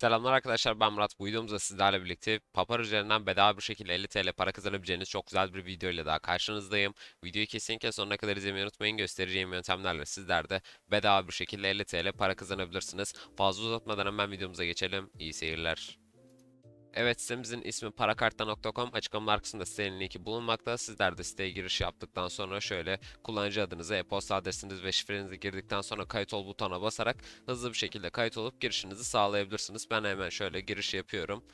Selamlar arkadaşlar ben Murat. Bu videomuzda sizlerle birlikte Papar üzerinden bedava bir şekilde 50 TL para kazanabileceğiniz çok güzel bir video ile daha karşınızdayım. Videoyu kesinlikle sonuna kadar izlemeyi unutmayın. Göstereceğim yöntemlerle sizler de bedava bir şekilde 50 TL para kazanabilirsiniz. Fazla uzatmadan hemen videomuza geçelim. İyi seyirler. Evet sitemizin ismi parakartta.com açıklamalar kısmında sitenin linki bulunmakta. Sizler de siteye giriş yaptıktan sonra şöyle kullanıcı adınızı, e-posta adresiniz ve şifrenizi girdikten sonra kayıt ol butonuna basarak hızlı bir şekilde kayıt olup girişinizi sağlayabilirsiniz. Ben hemen şöyle giriş yapıyorum.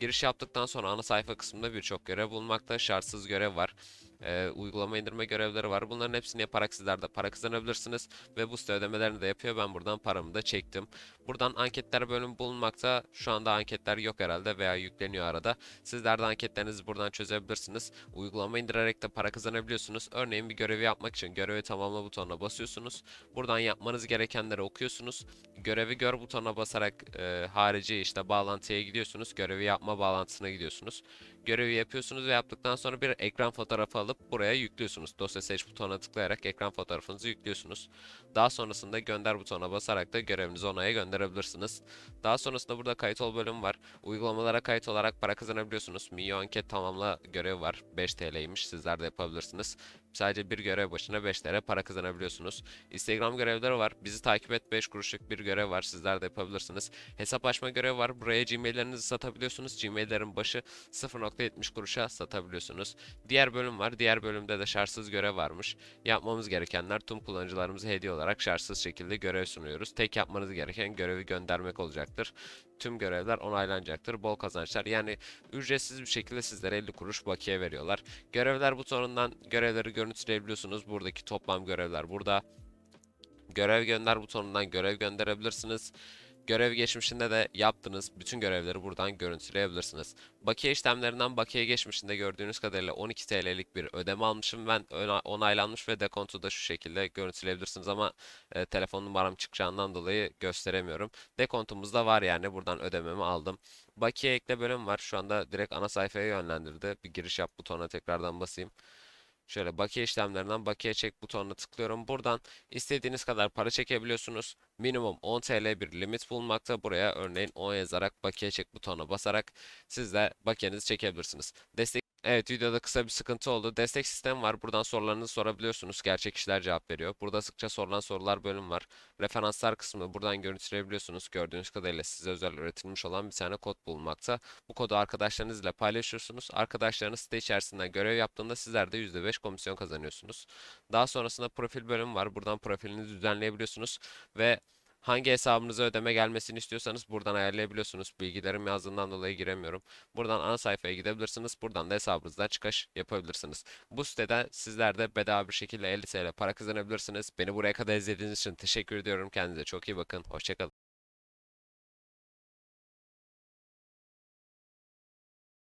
Giriş yaptıktan sonra ana sayfa kısmında birçok görev bulunmakta. Şartsız görev var. Ee, uygulama indirme görevleri var. Bunların hepsini yaparak sizler de para kazanabilirsiniz. Ve bu site ödemelerini de yapıyor. Ben buradan paramı da çektim. Buradan anketler bölümü bulunmakta. Şu anda anketler yok herhalde veya yükleniyor arada. Sizler de anketlerinizi buradan çözebilirsiniz. Uygulama indirerek de para kazanabiliyorsunuz. Örneğin bir görevi yapmak için görevi tamamla butonuna basıyorsunuz. Buradan yapmanız gerekenleri okuyorsunuz. Görevi gör butonuna basarak e, harici işte bağlantıya gidiyorsunuz. Görevi yapma bağlantısına gidiyorsunuz. Görevi yapıyorsunuz ve yaptıktan sonra bir ekran fotoğrafı alıp buraya yüklüyorsunuz. Dosya seç butonuna tıklayarak ekran fotoğrafınızı yüklüyorsunuz. Daha sonrasında gönder butonuna basarak da görevinizi onaya gönderebilirsiniz. Daha sonrasında burada kayıt ol bölümü var. Uygulamalara kayıt olarak para kazanabiliyorsunuz. Milyon anket tamamla görevi var. 5 TL'ymiş. Sizler de yapabilirsiniz. Sadece bir görev başına 5 TL para kazanabiliyorsunuz. Instagram görevleri var. Bizi takip et 5 kuruşluk bir görev var. Sizler de yapabilirsiniz. Hesap açma görevi var. Buraya Gmail'lerinizi satabiliyorsunuz. Gmail'lerin başı 0.70 kuruşa satabiliyorsunuz. Diğer bölüm var. Diğer bölümde de şartsız görev varmış. Yapmamız gerekenler tüm kullanıcılarımıza hediye olarak şartsız şekilde görev sunuyoruz. Tek yapmanız gereken görevi göndermek olacaktır. Tüm görevler onaylanacaktır. Bol kazançlar. Yani ücretsiz bir şekilde sizlere 50 kuruş bakiye veriyorlar. Görevler butonundan görevleri görüntüleyebiliyorsunuz. Buradaki toplam görevler burada. Görev gönder butonundan görev gönderebilirsiniz. Görev geçmişinde de yaptığınız bütün görevleri buradan görüntüleyebilirsiniz. Bakiye işlemlerinden bakiye geçmişinde gördüğünüz kadarıyla 12 TL'lik bir ödeme almışım. Ben ona- onaylanmış ve dekontu da şu şekilde görüntüleyebilirsiniz ama e, telefon numaram çıkacağından dolayı gösteremiyorum. Dekontumuz da var yani buradan ödememi aldım. Bakiye ekle bölüm var. Şu anda direkt ana sayfaya yönlendirdi. Bir giriş yap butonuna tekrardan basayım. Şöyle bakiye işlemlerinden bakiye çek butonuna tıklıyorum. Buradan istediğiniz kadar para çekebiliyorsunuz. Minimum 10 TL bir limit bulunmakta. Buraya örneğin 10 yazarak bakiye çek butonuna basarak siz de bakiyenizi çekebilirsiniz. Destek Evet videoda kısa bir sıkıntı oldu. Destek sistemi var. Buradan sorularınızı sorabiliyorsunuz. Gerçek kişiler cevap veriyor. Burada sıkça sorulan sorular bölüm var. Referanslar kısmı buradan görüntüleyebiliyorsunuz. Gördüğünüz kadarıyla size özel üretilmiş olan bir tane kod bulunmakta. Bu kodu arkadaşlarınızla paylaşıyorsunuz. Arkadaşlarınız site içerisinden görev yaptığında sizler de %5 komisyon kazanıyorsunuz. Daha sonrasında profil bölümü var. Buradan profilinizi düzenleyebiliyorsunuz ve Hangi hesabınıza ödeme gelmesini istiyorsanız buradan ayarlayabiliyorsunuz. Bilgilerim yazdığından dolayı giremiyorum. Buradan ana sayfaya gidebilirsiniz. Buradan da hesabınızdan çıkış yapabilirsiniz. Bu sitede sizler de bedava bir şekilde 50 TL para kazanabilirsiniz. Beni buraya kadar izlediğiniz için teşekkür ediyorum. Kendinize çok iyi bakın. Hoşçakalın.